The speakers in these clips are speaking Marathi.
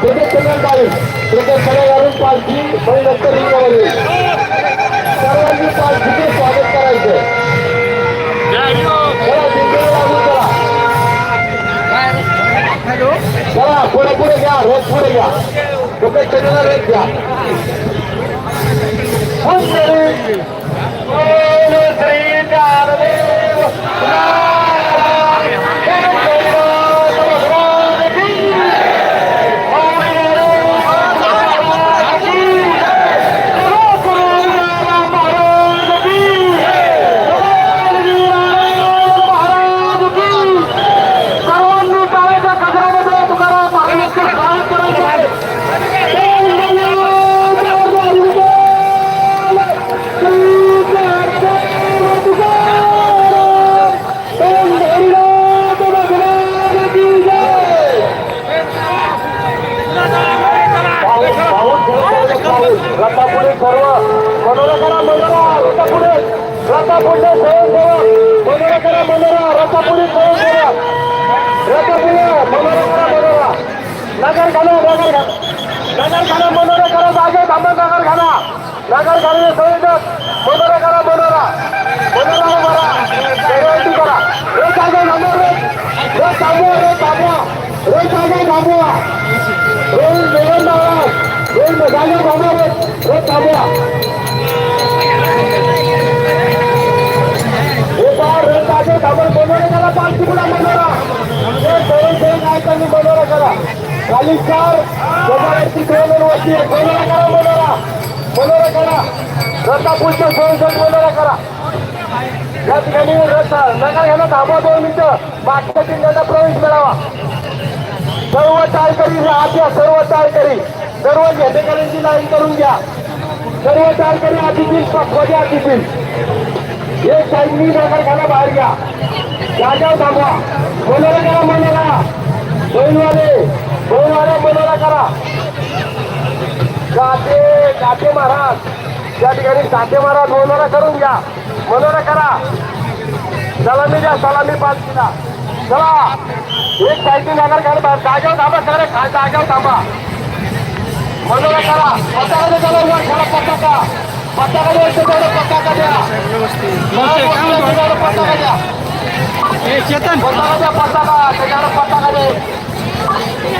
क्रिकेट सेकंड बारी क्रिकेटकडे घालून पालखी बैल नंतर रिंगमध्ये सर्वांनी पालखीचे स्वागत करायचं चला जिंकणी लागू करा चला पुढे पुढे घ्या रोज पुढे घ्या क्रिकेट सेकंडला रेट घ्या सुंदरी ठिकाणी रथ घ्यायला थांबा दोन मिनिटं. मागच्या जिल्ह्याला प्रवेश मिळावा. सर्व टाळकरी हे आत या सर्व टाळकरी सर्व घेतेकऱ्यांची लाईन करून घ्या. सर्व टाळकरी आधीतील पक्वाच्या आधीतील एक साईडनी नगर घ्यायला बाहेर घ्या. जाग्यावर थांबवा. बोलायला करा मनाला. बैलवाले बैलवाले मनोरा करा. गाते गाते महाराज. त्या ठिकाणी गाते महाराज मनोरा करून घ्या. मनोरा करा. सलामी द्या सलामी पालखीला चला. एक साईडने जाणार कारण जागेवर थांबा सगळे. जागेवर थांबा. मनोरा करा. पताका द्या त्याला वर. खरा पताका पताका द्यायचं तेवढं पताका द्या. पताका द्या. पताका द्या पताका त्याच्यावर पताका दे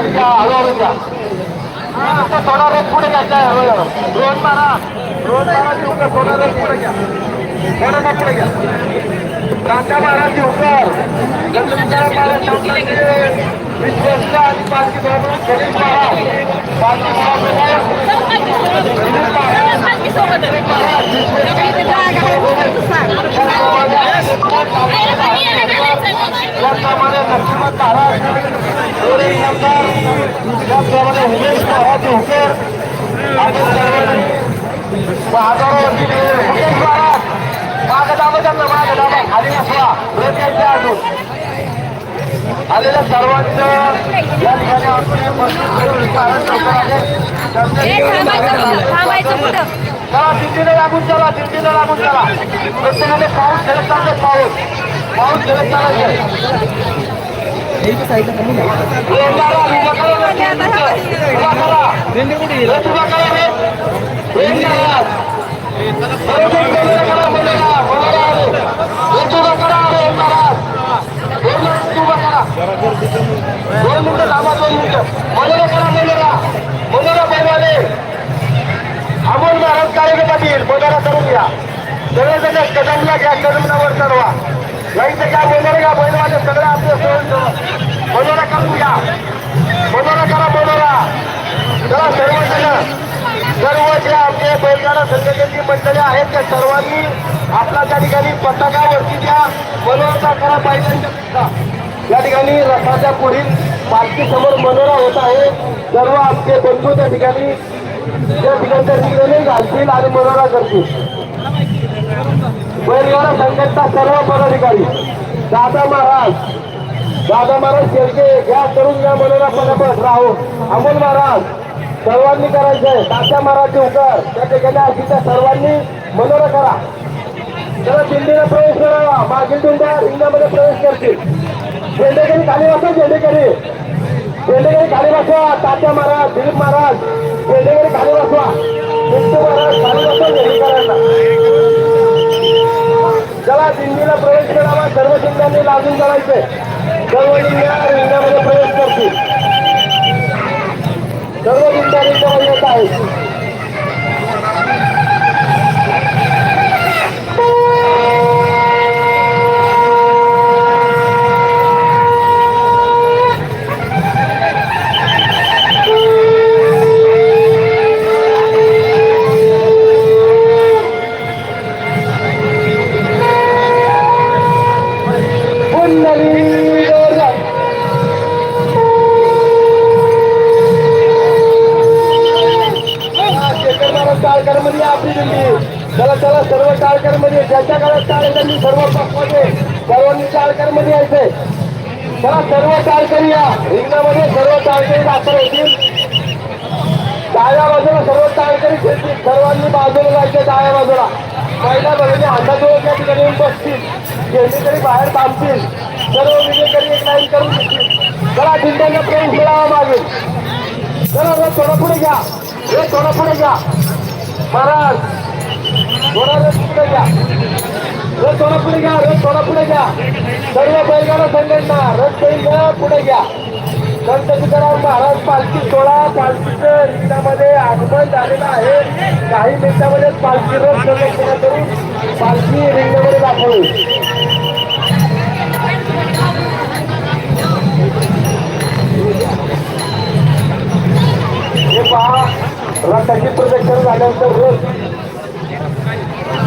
हळूहळू घ्या थोडा रेट पुढे घ्यायचा हळूहळू ड्रोन मारा. ड्रोन मारा तिकडे थोडा रेट पुढे घ्या. थोडा पुढे घ्या. विश्वस्त आणि पालखी बरोबर गणेश आलेल्या सर्वांचं या ठिकाणी आपण हे मजबूत करून कारण लवकर आहे. चला दिंडीने लागून चला दिंडीने लागून चला. प्रत्येकाने पाऊस खेळत चालते पाऊस पाऊस खेळत चालायचे दोन मिनिटं थांबा दोन मिनिटं. मनोरा करा मनोरा मनोरा बनवाले अमोल महाराज काळे पाटील मनोरा करून घ्या. सगळ्याच्या कदमला घ्या कदमनावर चढवा. यांचं काय बनवलं का? बनवाले सगळं आपलं सहज मनोरा करून घ्या. मनोरा करा मनोरा चला सर्वजण. सर्व जे आपले बैलगाडा संघटनेची मंडळी आहेत त्या सर्वांनी. आपला त्या ठिकाणी पताकावरती त्या मनोरता करा पाहिजे ठिकाणी रथाच्या पुढील पालखी समोर मनोरा होत आहे. सर्व आमचे बंधू त्या ठिकाणी त्या ठिकाणच्या ठिकाणी घालतील आणि मनोरा करतील. बैलगाडा संघटना सर्व पदाधिकारी दादा महाराज दादा महाराज शेळके घ्या करून घ्या मनोरा पदापद राहू. अमोल महाराज सर्वांनी करायचंय. तात्या महाराज उकर त्या ठिकाणी अशी त्या सर्वांनी मनोरा करा. त्याला दिंडीला प्रवेश करावा मागील दिंड्या रिंगणामध्ये प्रवेश करतील. झेंडेकरी खाली बसा झेंडेकरी. झेंडेकरी खाली बसवा तात्या महाराज दिलीप महाराज. झेंडेकरी खाली बसवा पिंटू महाराज खाली बसवा झेंडेकरांना. चला दिंडीला प्रवेश करावा सर्व शिंद्यांनी लागून करायचंय सर्व जिल्ह्या रिंगणामध्ये प्रवेश करतील. सर्व जिल्ह्या रिंगणामध्ये येत आहेत. सर्व टाळकरमध्ये ज्याच्या काळात टाळकरी सर्व पक्षमध्ये सर्वांनी टाळकरमध्ये यायचे. चला सर्व टाळकरी या. रिंगणामध्ये सर्व टाळकरी दाखल होतील. डाव्या बाजूला सर्व टाळकरी खेळतील. सर्वांनी बाजूला जायचे डाव्या बाजूला. पहिल्या बाजूने हाताजवळ त्या ठिकाणी येऊन बसतील. जेणेकरी बाहेर थांबतील. सर्व विजेकरी एक लाईन करून घेतील. चला दिंड्यांना प्रेम मिळावा मागेल चला थोडं पुढे घ्या. रथ थोडं पुढे घ्या. महाराज रथ पुढे घ्या रथ थोडा पुढे घ्या रथ थोडा पुढे घ्या सर्व बैलगाडा संघटना रथ बैल पुढे घ्या संत तुकाराम महाराज पालखी सोळा पालखीचं रिंगणामध्ये आगमन झालेलं आहे काही मिनिटामध्ये पालखी रथ संरक्षण करून पालखी रिंगणामध्ये दाखवली हे पहा रथाची प्रदक्षिण झाल्यानंतर रथ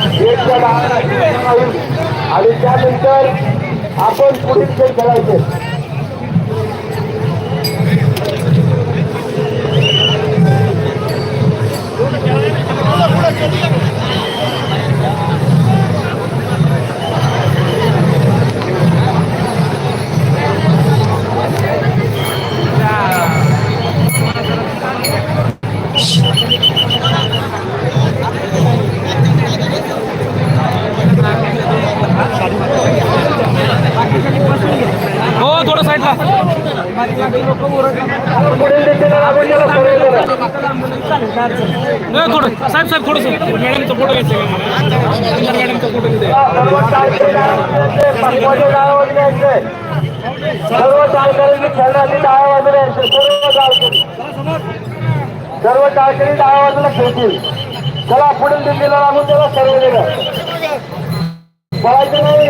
गेटच्या बाहेर आणि त्यानंतर आपण पुढील खेळ खेळायचे Thank you. साहेब साहेब थोडंसं मॅडमचा फोटो घ्यायचा मॅडमचा फोटो घेते सर्व टाळकरी डाव्या बाजूला खेळतील. चला पुढील दिल्लीला लागून त्याला सर्व पळायचं नाही.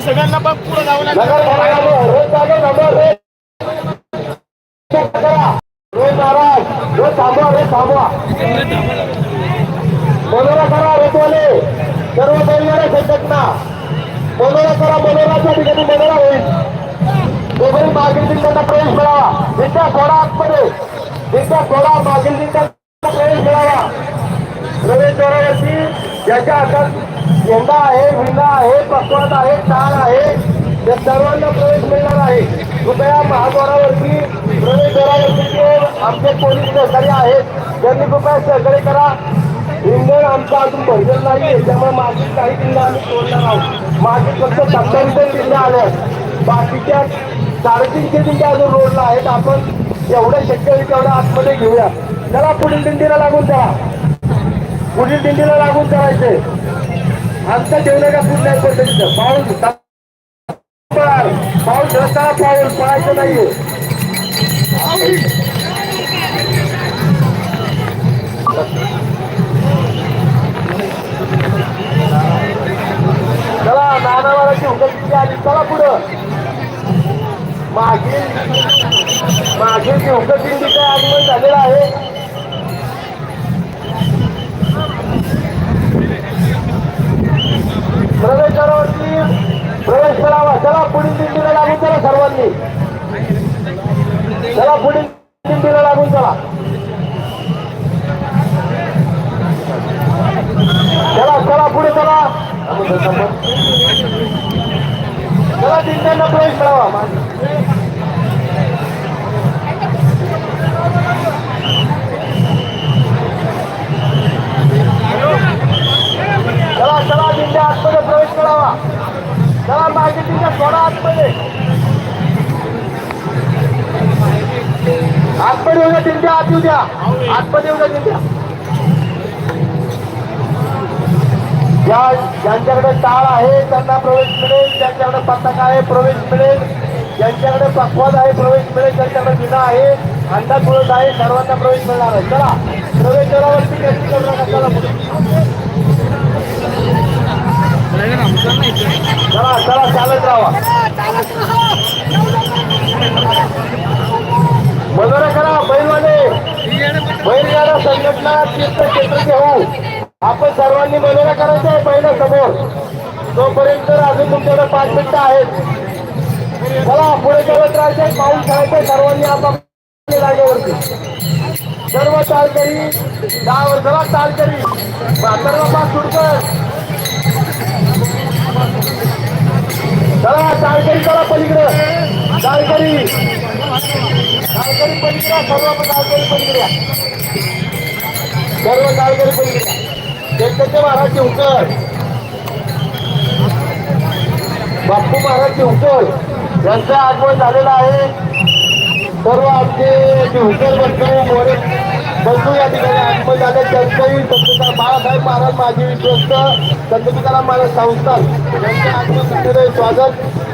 सगळ्यांना पुढे जावं भरायला रोज जागे थांबा रे करा रोज महाराज रोज थांबवा मनोरा करा रोजवाले सर्व बैलगाड्या संघटना मनोरा करा मनोराच्या ठिकाणी मनोरा होईल. तोपर्यंत मागील जिल्ह्यांना प्रवेश मिळावा. दिंड्या थोडा आतमध्ये. दिंड्या थोडा मागील जिल्ह्यांना प्रवेश मिळावा. प्रवेशद्वारावरती ज्याच्या हातात झेंडा आहे विना आहे पक्वाद आहे टाळ आहे. त्या सर्वांना प्रवेश मिळणार आहे. कृपया महाद्वारावरती प्रवेशद्वारावरती आमचे पोलीस सहकारी आहेत त्यांनी कृपया सहकार्य करा इंधन आमचं अजून भरलेलं नाही त्यामुळे मागील काही जिल्हा आम्ही सोडणार आहोत मागील फक्त सत्तावीस जिल्हे आले आहेत बाकीच्या साडेतीनशे जिल्हे अजून रोडला आहेत आपण एवढं शक्य होईल तेवढं आतमध्ये घेऊया त्याला पुढील दिंडीला लागून द्या पुढील दिंडीला लागून करायचे आमचा ठेवलं का पुढल्या पद्धतीचं पाऊस पाऊस रस्ता पाऊस पाहायचं नाहीये चला पुढं. मागील मागील चौकटींचं आगमन झालेलं आहे. प्रवेशरावरती प्रवेश करावा. चला पुढील दिंडीला लागू करा सर्वांनी. चला पुढील दिंडीला लागून चला. चला चला पुढे चला. चला दिंड्यांना प्रवेश मिळावा चला चला दिंड्या आतमध्ये प्रवेश करावा. चला मागे दिंड्या सोडा आतमध्ये. आतमध्ये उद्या दिंड्या आत येऊ द्या. आतमध्ये उद्या दिंड्या ज्या ज्यांच्याकडे टाळ आहे त्यांना प्रवेश मिळेल. ज्यांच्याकडे पताका आहे प्रवेश मिळेल. ज्यांच्याकडे पक्वाद आहे प्रवेश मिळेल. ज्यांच्याकडे विना आहे अंडा तुळस आहे सर्वांना प्रवेश मिळणार आहे. चला प्रवेश द्वारावरती गर्दी करू नका. चला पुढे. चला चला चालत राहा. मनोरा करा बैलवाले. बैलगाडा संघटना तीर्थक्षेत्र घेऊ आपण सर्वांनी मनोरा करायचं आहे पहिल्या समोर तोपर्यंत अजून तुमच्याकडे पाच मिनिटं आहेत. चला पुढे करत राहायचं पाऊस खायचं सर्वांनी आपण जागेवरती. सर्व चालकरी दहा वर्षाला चालकरी सर्व पाच सुटकर चला चालकरी चला पलीकडे. चालकरी गावकरी पलीकडे सर्व गावकरी पलीकडे सर्व गावकरी पलीकडे दत्तचे महाराज उकर बाप्पू महाराज चिवकर यांचं आगमन झालेलं आहे. सर्व आमचे चिवकर बंधू मोरे बंधू या ठिकाणी आगमन झाले. त्यांचंही संतुकार बाळासाहेब महाराज माझी विश्वस्त संतपिताराम महाराज संस्थान. यांचं आगमन झालेलं स्वागत.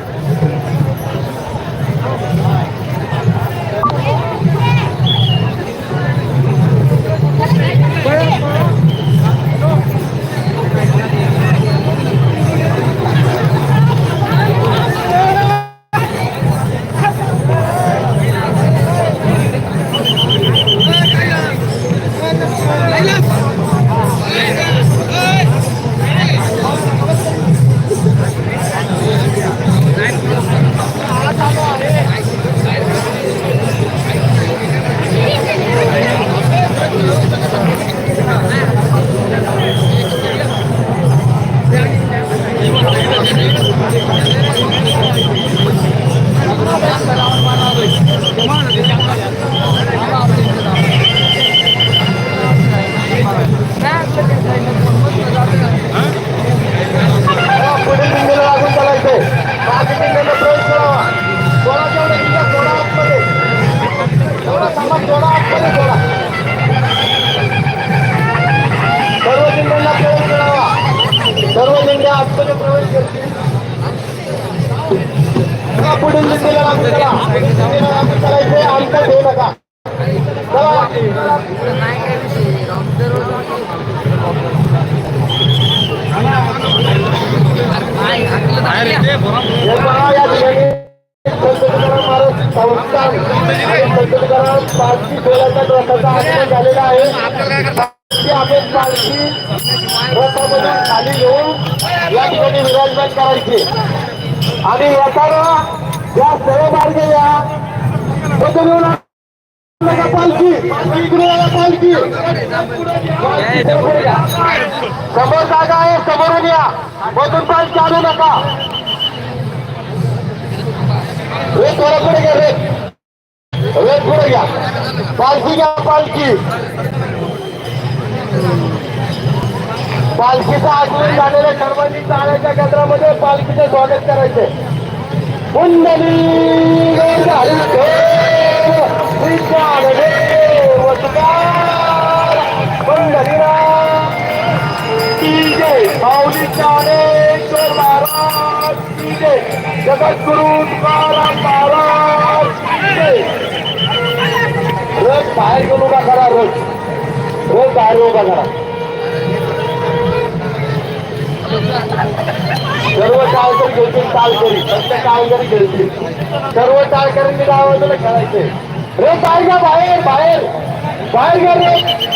झालेला आहे आपण पालखी रथामधून खाली घेऊन या ठिकाणी विराजमान करायची आणि येताना या सर्व मार्गे या पालखी पालखी. समोर जागा आहे समोरून या. मधून पालखी चालू नका. रेत थोडं पुढे घ्या रेट रेट पुढे घ्या. पालखी घ्या पालखी. पालखीचं आगमन झालेल्या सर्वांनी चाळ्याच्या केंद्रामध्ये पालखीचं स्वागत करायचे पुंडली जगद्गुरु तुकाराम महाराज रोज बाहेर घेऊन उभा करा रोज रोज बाहेर उभा करा सर्व टाळकरी घेतील टाळकरी फक्त टाळकरी खेळतील सर्व टाळकरींनी गावाला खेळायचे. रे बाहेर बाहेर बाहेर. बाहेर